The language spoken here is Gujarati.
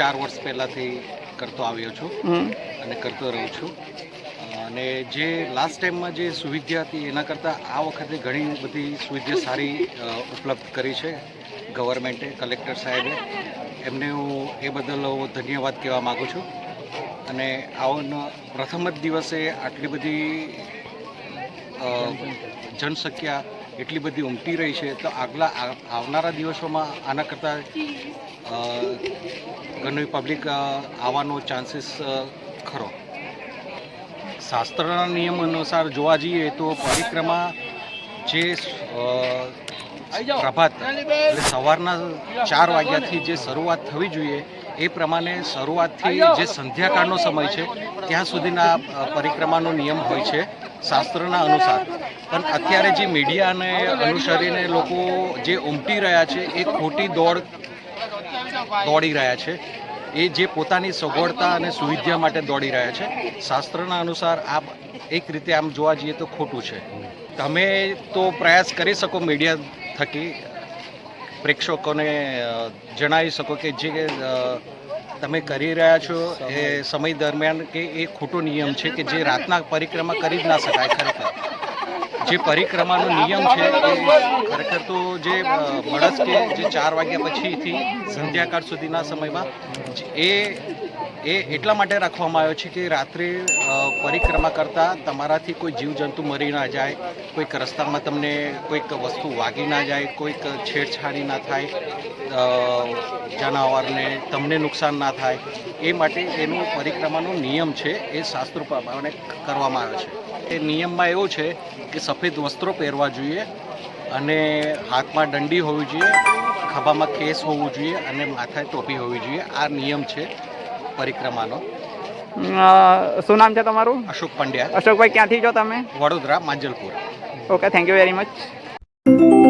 ચાર વર્ષ પહેલાંથી કરતો આવ્યો છું અને કરતો રહું છું. અને જે લાસ્ટ ટાઈમમાં જે સુવિધા હતી એના કરતાં આ વખતે ઘણી બધી સુવિધા સારી ઉપલબ્ધ કરી છે ગવર્મેન્ટે કલેક્ટર સાહેબે. એમને હું એ બદલ હું ધન્યવાદ કહેવા માગું છું. અને આવો પ્રથમ જ દિવસે આટલી બધી જનસંખ્યા એટલી બધી ઉમટી રહી છે તો આગલા આવનારા દિવસોમાં આના કરતાં ઘણી પબ્લિક આવવાનો ચાન્સીસ ખરો. શાસ્ત્રના નિયમ અનુસાર જોવા જઈએ તો પરિક્રમા જે પ્રભાત એટલે સવારના ચાર વાગ્યાથી જે શરૂઆત થવી જોઈએ એ પ્રમાણે શરૂઆતથી જે સંધ્યાકાળનો સમય છે ત્યાં સુધીના પરિક્રમાનો નિયમ હોય છે શાસ્ત્રના અનુસાર. પણ અત્યારે જે મીડિયાને અનુસરીને લોકો જે ઉમટી રહ્યા છે એ ખોટી દોડ દોડી રહ્યા છે. એ જે પોતાની સગવડતા અને સુવિધા માટે દોડી રહ્યા છે. શાસ્ત્રના અનુસાર આ એક રીતે આમ જોવા જઈએ તો ખોટું છે. તમે તો પ્રયાસ કરી શકો મીડિયા થકી. પ્રેક્ષકોને જણાવી શકો કે જે તમે કરી રહ્યા છો એ સમય દરમિયાન કે એ ખોટો નિયમ છે કે જે રાતના પરિક્રમા કરી જ ના શકાય ખરેખર. જે પરિક્રમાનો નિયમ છે, ખરેખર તો જે મળસ કે જે ચાર વાગ્યા પછીથી સંધ્યાકાળ સુધીના સમયમાં, એ એ એટલા માટે રાખવામાં આવ્યો છે કે રાત્રે પરિક્રમા કરતાં તમારાથી કોઈ જીવજંતુ મરી ના જાય, કોઈક રસ્તામાં તમને કોઈક વસ્તુ વાગી ના જાય, કોઈક છેડછાડી ના થાય જાનવરને તમને નુકસાન ના થાય, એ માટે એનું પરિક્રમાનો નિયમ છે, એ શાસ્ત્રો પ્રમાણે કરવામાં આવ્યો છે. એ નિયમમાં એવું છે કે સફેદ વસ્ત્રો પહેરવા જોઈએ અને હાથમાં દંડી હોવી જોઈએ ખભામાં કેસ હોવું જોઈએ અને માથાએ ટોપી હોવી જોઈએ. આ નિયમ છે પરિક્રમાનો. શું નામ છે તમારું? અશોક પંડ્યા. અશોકભાઈ ક્યાંથી છો તમે? Vadodara Manjalpur. Okay thank you very much.